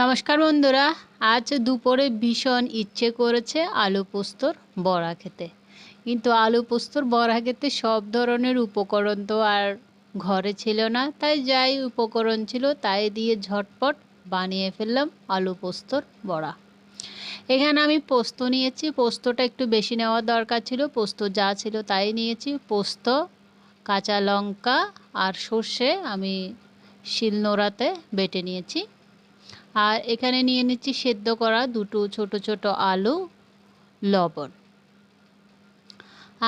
নমস্কার বন্ধুরা, আজ দুপুরে ভীষণ ইচ্ছে করেছে আলু পোস্তর বড়া খেতে। কিন্তু আলু পোস্তর বড়া খেতে সব ধরনের উপকরণ তো আর ঘরে ছিল না, তাই যাই উপকরণ ছিল তাই দিয়ে ঝটপট বানিয়ে ফেললাম আলু পোস্তর বড়া। এখানে আমি পোস্ত নিয়েছি, পোস্তটা একটু বেশি নেওয়ার দরকার ছিল, পোস্ত যা ছিল তাই নিয়েছি। পোস্ত, কাঁচা লঙ্কা আর সর্ষে আমি শিলনোড়াতে বেটে নিয়েছি। আর এখানে নিয়ে নিচ্ছি সেদ্ধ করা দুটো ছোট ছোট আলু, লবণ।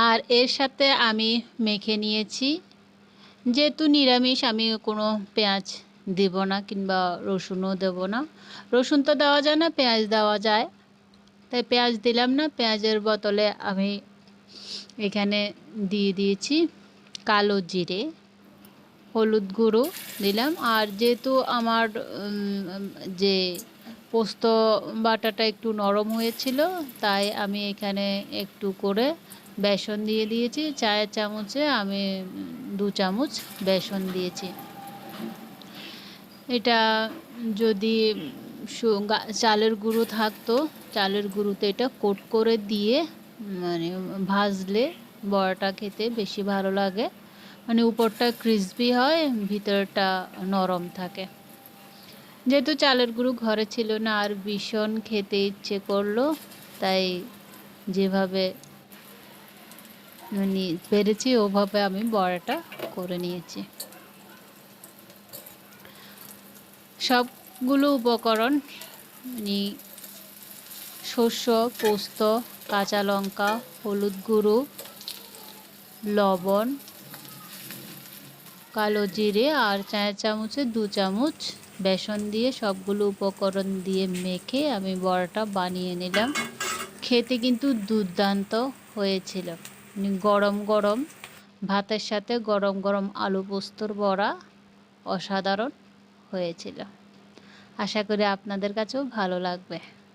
আর এর সাথে আমি মেখে নিয়েছি। যেহেতু নিরামিষ, আমি কোনো পেঁয়াজ দেব না কিংবা রসুনও দেব না। রসুন তো দেওয়া যায় না, পেঁয়াজ দেওয়া যায়। তাই পেঁয়াজ দিলাম না, পেঁয়াজের বদলে আমি এখানে দিয়ে দিয়েছি কালো জিরে। হলুদ গুঁড়ো দিলাম। আর যেহেতু আমার যে পোস্ত বাটাটা একটু নরম হয়েছিল, তাই আমি এখানে একটু করে বেসন দিয়ে দিয়েছি। চায়ের চামচে আমি দু চামচ বেসন দিয়েছি। এটা যদি চালের গুঁড়ো থাকতো, চালের গুঁড়োতে এটা কোট করে দিয়ে মানে ভাজলে বড়াটা খেতে বেশি ভালো লাগে। মানে উপরটা ক্রিসপি হয়, ভিতরটা নরম থাকে। যেহেতু চালের গুঁড়ো ঘরে ছিল না, আর ভীষণ খেতে ইচ্ছে করল, তাই যেভাবে মানে পেরেছি, ওভাবে আমি বড়াটা করে নিয়েছি। সবগুলো উপকরণ মানে শস্য, পোস্ত, কাঁচা লঙ্কা, হলুদ গুঁড়ো, লবণ কালো জিরে, আর চায়ের চামচে দু চামচ বেসন দিয়ে সবগুলো উপকরণ দিয়ে মেখে আমি বড়াটা বানিয়ে নিলাম। খেতে কিন্তু দুর্দান্ত হয়েছিল। গরম গরম, ভাতের সাথে গরম গরম আলু পোস্তর বড়া অসাধারণ হয়েছিল। আশা করি আপনাদের কাছেও ভালো লাগবে।